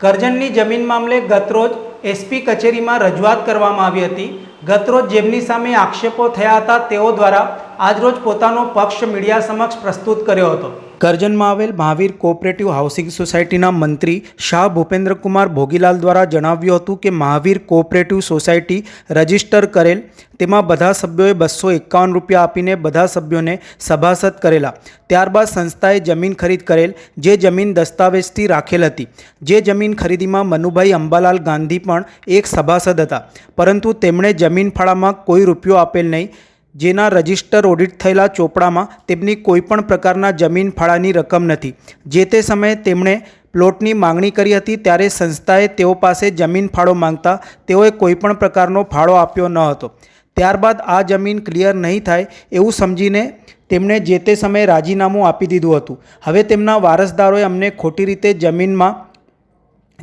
કરજણની જમીન મામલે ગતરોજ એસપી કચેરીમાં રજૂઆત કરવામાં આવી હતી. ગતરોજ જેમની સામે આક્ષેપો થયા હતા તેઓ દ્વારા આજરોજ પોતાનો પક્ષ મીડિયા સમક્ષ પ્રસ્તુત કર્યો હતો. કરજણમાં આવેલ મહાવીર કોઓપરેટિવ હાઉસિંગ સોસાયટીના મંત્રી શાહ ભૂપેન્દ્રકુમાર ભોગીલાલ દ્વારા જણાવ્યું હતું કે મહાવીર કોઓપરેટિવ સોસાયટી રજિસ્ટર કરેલ, તેમાં બધા સભ્યોએ બસો એકાવન રૂપિયા આપીને બધા સભ્યોને સભાસદ કરેલા. ત્યારબાદ સંસ્થાએ જમીન ખરીદ કરેલ, જે જમીન દસ્તાવેજથી રાખેલ હતી. જે જમીન ખરીદીમાં મનુભાઈ અંબાલાલ ગાંધી પણ એક સભાસદ હતા. પરંતુ તેમણે જમીન ફાળામાં કોઈ રૂપિયો આપેલ નહીં. જેના રજિસ્ટર ઓડિટ થયેલા ચોપડામાં તેમની કોઈપણ પ્રકારના જમીન ફાળાની રકમ નથી. જે તે સમયે તેમણે પ્લોટની માંગણી કરી હતી ત્યારે સંસ્થાએ તેઓ પાસે જમીન ફાળો માંગતા તેઓએ કોઈપણ પ્રકારનો ફાળો આપ્યો ન હતો. ત્યારબાદ આ જમીન ક્લિયર નહીં થાય એવું સમજીને તેમણે જે તે સમયે રાજીનામું આપી દીધું હતું. હવે તેમના વારસદારોએ અમને ખોટી રીતે જમીનમાં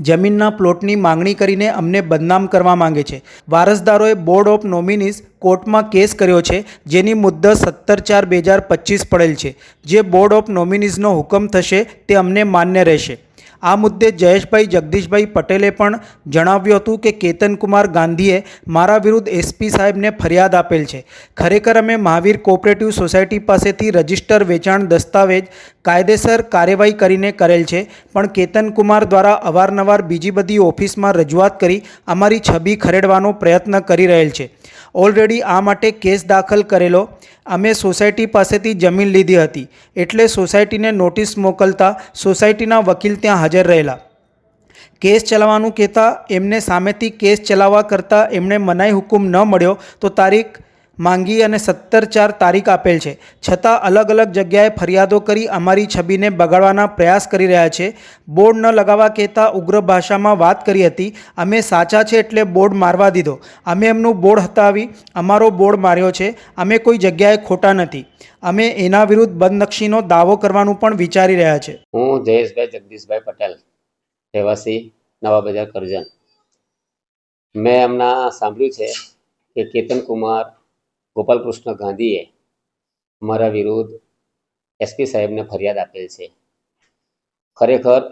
જમીનના પ્લોટની માંગણી કરીને અમને બદનામ કરવા માંગે છે. વારસદારોએ બોર્ડ ઓફ નોમિનીઝ કોર્ટમાં કેસ કર્યો છે, જેની મુદ્દત સત્તર ચાર બે હજાર પચીસ પડેલ છે. જે બોર્ડ ઓફ નોમિનીઝનો હુકમ થશે તે અમને માન્ય રહેશે. આ મુદ્દે જયેશભાઈ જગદીશભાઈ પટેલે પણ જણાવ્યું હતું કે કેતનકુમાર ગાંધીએ મારા વિરુદ્ધ એસપી સાહેબને ફરિયાદ આપેલ છે. ખરેખર અમે મહાવીર કોઓપરેટિવ સોસાયટી પાસેથી રજિસ્ટર વેચાણ દસ્તાવેજ કાયદેસર કાર્યવાહી કરીને કરેલ છે. પણ કેતનકુમાર દ્વારા અવારનવાર બીજી બધી ઓફિસમાં રજૂઆત કરી અમારી છબી ખરેડવાનો પ્રયત્ન કરી રહેલ છે. ઓલરેડી આ માટે કેસ દાખલ કરેલો. અમે સોસાયટી પાસેથી જમીન લીધી હતી. એટલે સોસાયટીને નોટિસ મોકલતા સોસાયટીના વકીલ ત્યાં હાજર રહેલા. કેસ ચલાવવાનું કહેતા એમને સામેથી કેસ ચલાવવા કરતાં એમણે મનાઈ હુકુમ ન મળ્યો તો તારીખ માંગી અને સત્તર ચાર તારીખ આપેલ છે. છતાં અલગ અલગ જગ્યાએ ફરિયાદો કરી અમારી છબીને બગાડવાના પ્રયાસ કરી રહ્યા છે. બોર્ડ ન લગાવવા કહેતા ઉગ્ર ભાષામાં વાત કરી હતી. અમે સાચા છે એટલે બોર્ડ મારવા દીધો. અમે એમનું બોર્ડ હટાવી, અમારો બોર્ડ માર્યો છે. અમે કોઈ જગ્યાએ ખોટા નથી. અમે એના વિરુદ્ધ બદનક્ષીનો દાવો કરવાનું પણ વિચારી રહ્યા છે. હું જયેશભાઈ જગદીશભાઈ પટેલ, રહેવાસી નવા બજાર કરજણ. મેં એમના સાંભળ્યું છે કે કેતન કુમાર ગોપાલકૃષ્ણ ગાંધીએ મારા વિરુદ્ધ એસપી સાહેબને ફરિયાદ આપેલ છે. ખરેખર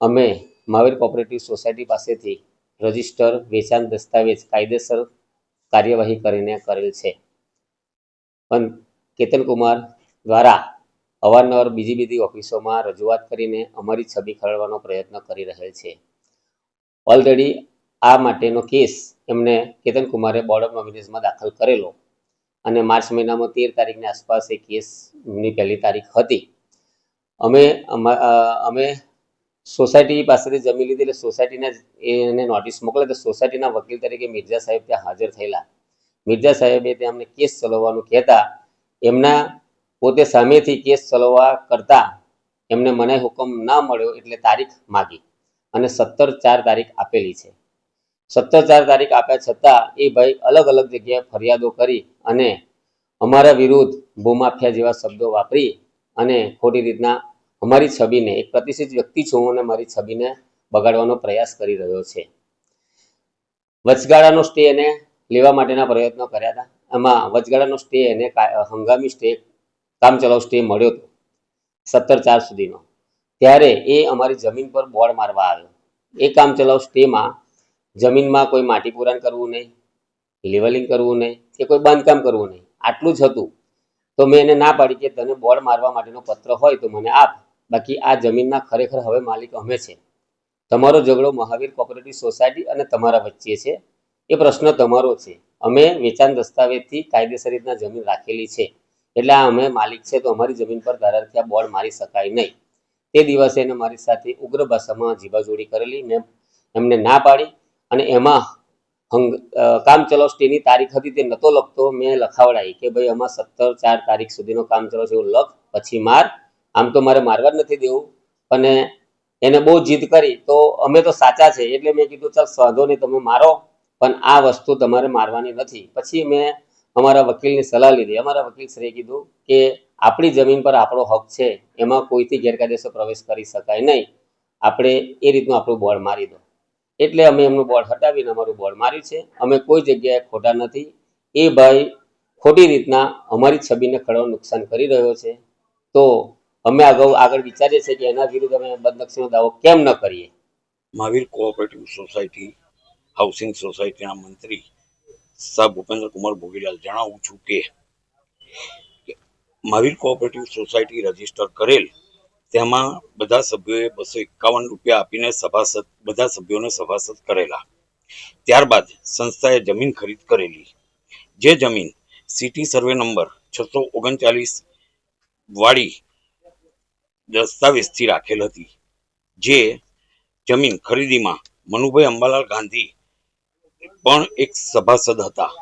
અમે મહાવીર કોઓપરેટિવ સોસાયટી પાસેથી રજિસ્ટર, વેચાણ દસ્તાવેજ, કાયદેસર કાર્યવાહી કરીને કરેલ છે. પણ કેતનકુમાર દ્વારા અવારનવાર બીજી બીજી ઓફિસોમાં રજૂઆત કરીને અમારી છબી ખરડવાનો પ્રયત્ન કરી રહેલ છે. ઓલરેડી આ માટેનો કેસ એમને કેતનકુમારે બોર્ડ ઓફ નોમિનીઝમાં દાખલ કરેલો. અને માર્ચ મહિનામાં તેર તારીખની આસપાસ એ કેસની પહેલી તારીખ હતી. અમે અમે સોસાયટી પાસેથી જમીન લીધી એટલે સોસાયટીના એને નોટિસ મોકલે તો સોસાયટીના વકીલ તરીકે મિર્ઝા સાહેબ ત્યાં હાજર થયેલા. મિર્ઝા સાહેબે ત્યાં અમને કેસ ચલાવવાનું કહેતા, એમના પોતે સામેથી કેસ ચલાવવા કરતા એમને મને હુકમ ના મળ્યો એટલે તારીખ માગી અને સત્તર ચાર તારીખ આપેલી છે. સત્તર તારીખ આપ્યા છતાં એ ભાઈ અલગ અલગ જગ્યાએ ફરિયાદો કરી અને અમારા વિરુદ્ધ ભૂમાફિયા જેવા શબ્દો વાપરી અને ખોટી રીતના અમારી છબીને, એક પ્રતિષ્ઠિત વ્યક્તિ છું અને મારી છબીને બગાડવાનો પ્રયાસ કરી રહ્યો છે. વચગાળાનો સ્ટે એને લેવા માટેના પ્રયત્નો કર્યા હતા. એમાં વચગાળાનો સ્ટે એને હંગામી સ્ટે, કામચલાઉ સ્ટે મળ્યો હતો, સત્તર ચાર સુધીનો. ત્યારે એ અમારી જમીન પર બોર્ડ મારવા આવ્યો. એ કામચલાઉ સ્ટેમાં જમીનમાં કોઈ માટી પુરાણ કરવું નહીં લેવલિંગ કરવું નહીં, કે કોઈ બાંધકામ કરવું નહીં. આટલું જ હતું. તો મેં એને ના પાડી કે તને બોર્ડ મારવા માટેનો પત્ર હોય તો મને આપ. બાકી આ જમીનના ખરેખર હવે માલિક અમે છે. તમારો ઝઘડો મહાવીર કોઓપરેટિવ સોસાયટી અને તમારા વચ્ચે છે. એ પ્રશ્ન તમારો છે. અમે વેચાણ દસ્તાવેજથી કાયદેસર રીતના જમીન રાખેલી છે. એટલે આ અમે માલિક છે તો અમારી જમીન પર ધારાથી આ બોર્ડ મારી શકાય નહીં. તે દિવસે એને મારી સાથે ઉગ્ર ભાષામાં જીબાજોડી કરેલી. મેં એમને ના પાડી. અને એમાં હંગ કામચલાઉ સ્ટેની તારીખ હતી તે નહોતો લખતો, મેં લખાવડાવી કે ભાઈ આમાં સત્તર ચાર તારીખ સુધીનો કામચલાઉ છે એવું લખ, પછી માર. આમ તો મારે મારવા જ નથી દેવું. અને એને બહુ જીદ કરી, તો અમે તો સાચા છે, એટલે મેં કીધું, ચાલ, વાંધો નહીં, તમે મારો. પણ આ વસ્તુ તમારે મારવાની નથી. પછી મેં અમારા વકીલની સલાહ લીધી. અમારા વકીલ શ્રીએ કીધું કે આપણી જમીન પર આપણો હક છે, એમાં કોઈથી ગેરકાયદેસર પ્રવેશ કરી શકાય નહીં. આપણે એ રીતનું આપણું બોર્ડ મારી દો. એટલે અમે એમનું બોર્ડ હટાવીને અમારું બોર્ડ માર્યું છે. અમે કોઈ જગ્યાએ ખોટા નથી. એ ભાઈ ખોટી રીતના અમારી છબીને ખડો નુકસાન કરી રહ્યો છે. તો અમે અગાઉ આગળ વિચારીએ છીએ કે એના વિરુદ્ધ અમે બદનક્ષીનો દાવો કેમ ન કરીએ? મહાવીર કોઓપરેટિવ સોસાયટી હાઉસિંગ સોસાયટીના મંત્રી સાહેબ ભૂપેન્દ્ર કુમાર ભોગીલાલ જણાવું છું કે મહાવીર કોઓપરેટિવ સોસાયટી રજિસ્ટર કરેલ તેમાં બધા સભ્યોએ બસો એકાવન રૂપિયા આપીને સભાસદ, બધા સભ્યોને સભાસદ કરેલા. ત્યારબાદ સંસ્થાએ જમીન ખરીદ કરેલી. જે જમીન સિટી સર્વે નંબર છસો ઓગણચાલીસ વાળી દસ્તાવેજથી રાખેલ હતી. જે જમીન ખરીદીમાં મનુભાઈ અંબાલાલ ગાંધી પણ એક સભાસદ હતા.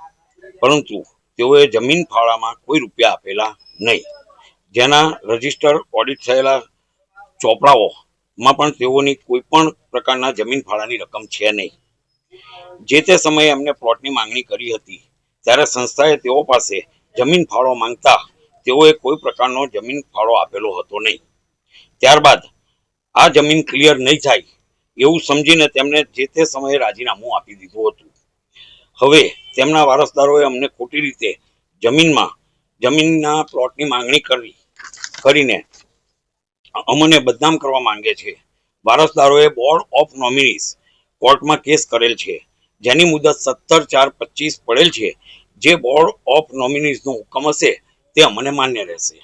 પરંતુ તેઓએ જમીન ફાળામાં કોઈ રૂપિયા આપેલા નહીં. જેના રજિસ્ટર ઓડિટ થયેલા ચોપડાઓમાં પણ તેઓની કોઈ પણ પ્રકારના જમીન ફાળાની રકમ છે નહીં. જે તે સમયે એમને પ્લોટની માંગણી કરી હતી, ત્યારે સંસ્થાએ તેઓ પાસે જમીન ફાળો માંગતા તેઓએ કોઈ પ્રકારનો જમીન ફાળો આપેલો હતો નહીં. ત્યારબાદ આ જમીન ક્લિયર નહીં થાય એવું સમજીને તેમણે જે તે સમયે રાજીનામું આપી દીધું હતું. હવે તેમના વારસદારોએ અમને ખોટી રીતે જમીનમાં, જમીનના પ્લોટની માંગણી કરી, કરીને અમને બદનામ કરવા માંગે છે. વારસદારોએ બોર્ડ ઓફ નોમિનીઝ કોર્ટમાં કેસ કરેલ છે. જેની મુદત સત્તર ચાર પચીસ પડેલ છે. જે બોર્ડ ઓફ નોમિનીઝનો હુકમ હશે, તે અમને માન્ય રહેશે.